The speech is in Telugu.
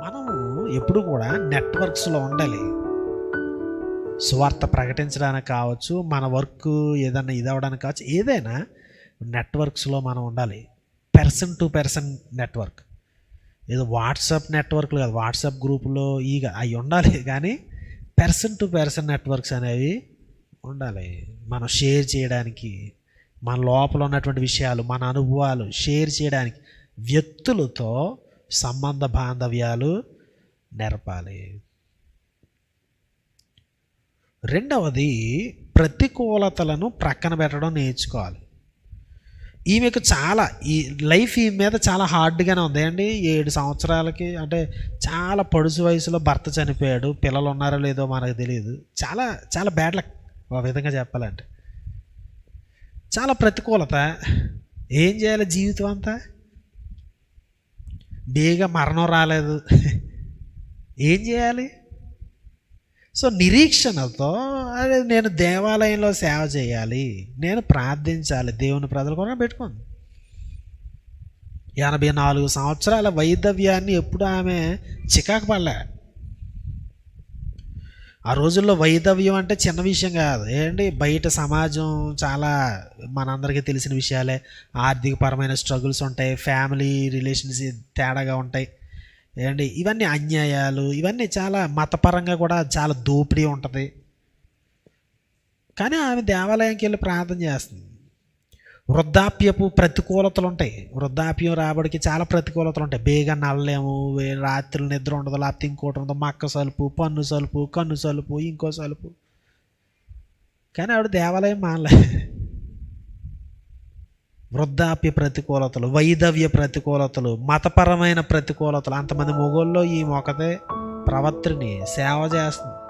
మనము ఎప్పుడు కూడా నెట్వర్క్స్లో ఉండాలి. స్వార్థ ప్రకటించడానికి కావచ్చు మన వర్క్ ఏదైనా ఇది అవ్వడానికి కావచ్చు ఏదైనా నెట్వర్క్స్లో మనం ఉండాలి. Person to person network. ఏదో వాట్సాప్ నెట్వర్క్లు కాదు వాట్సాప్ గ్రూపులో ఇక అవి ఉండాలి కానీ పెర్సన్ టు పెర్సన్ నెట్వర్క్స్ అనేవి ఉండాలి. మనం షేర్ చేయడానికి మన లోపల ఉన్నటువంటి విషయాలు మన అనుభవాలు షేర్ చేయడానికి వ్యక్తులతో సంబంధ బాంధవ్యాలు నెరపాలి. రెండవది ప్రతికూలతలను ప్రక్కన పెట్టడం నేర్చుకోవాలి. ఈమెకు చాలా ఈ లైఫ్ ఈ మీద చాలా హార్డ్గానే ఉంది. అండి ఏడు సంవత్సరాలకి అంటే చాలా పొడుసు వయసులో భర్త చనిపోయాడు. పిల్లలు ఉన్నారో లేదో మనకు తెలియదు చాలా చాలా బ్యాడ్ లక్ ఒక విధంగా చెప్పాలంటే. చాలా ప్రతికూలత. ఏం చేయాలి జీవితం అంతా? బేగా మరణం రాలేదు. ఏం చేయాలి? సో నిరీక్షణతో అదే నేను దేవాలయంలో సేవ చేయాలి. నేను ప్రార్థించాలి. దేవుని ప్రజల కూడా పెట్టుకుంది ఎనభై నాలుగు సంవత్సరాల వైదవ్యాన్ని ఎప్పుడు ఆమె చికాకు పడలే. ఆ రోజుల్లో వైదవ్యం అంటే చిన్న విషయం కాదు. ఏంటి? బయట సమాజం చాలా మనందరికీ తెలిసిన విషయాలే. ఆర్థికపరమైన స్ట్రగుల్స్ ఉంటాయి. ఫ్యామిలీ రిలేషన్స్ తేడాగా ఉంటాయి. ఏంటి? ఇవన్నీ అన్యాయాలు ఇవన్నీ చాలా మతపరంగా కూడా చాలా దోపిడీ ఉంటుంది. కానీ ఆమె దేవాలయంకి వెళ్ళి ప్రార్థన చేస్తుంది. వృద్ధాప్యపు ప్రతికూలతలు ఉంటాయి వృద్ధాప్యం రాబడికి చాలా ప్రతికూలతలు ఉంటాయి బేగా నల్లలేము రాత్రి రాత్రులు నిద్ర ఉండదు లేకపోతే ఇంకోటి ఉండదు. మక్క సలుపు పన్ను సలుపు కన్ను సలుపు ఇంకో సలుపు. కానీ ఆవిడ దేవాలయం మానలే. వృద్ధాప్య ప్రతికూలతలు వైదవ్య ప్రతికూలతలు మతపరమైన ప్రతికూలతలు. అంతమంది మొగోల్లో ఈ మొక్కతే ప్రవర్తిని సేవ చేస్తుంది.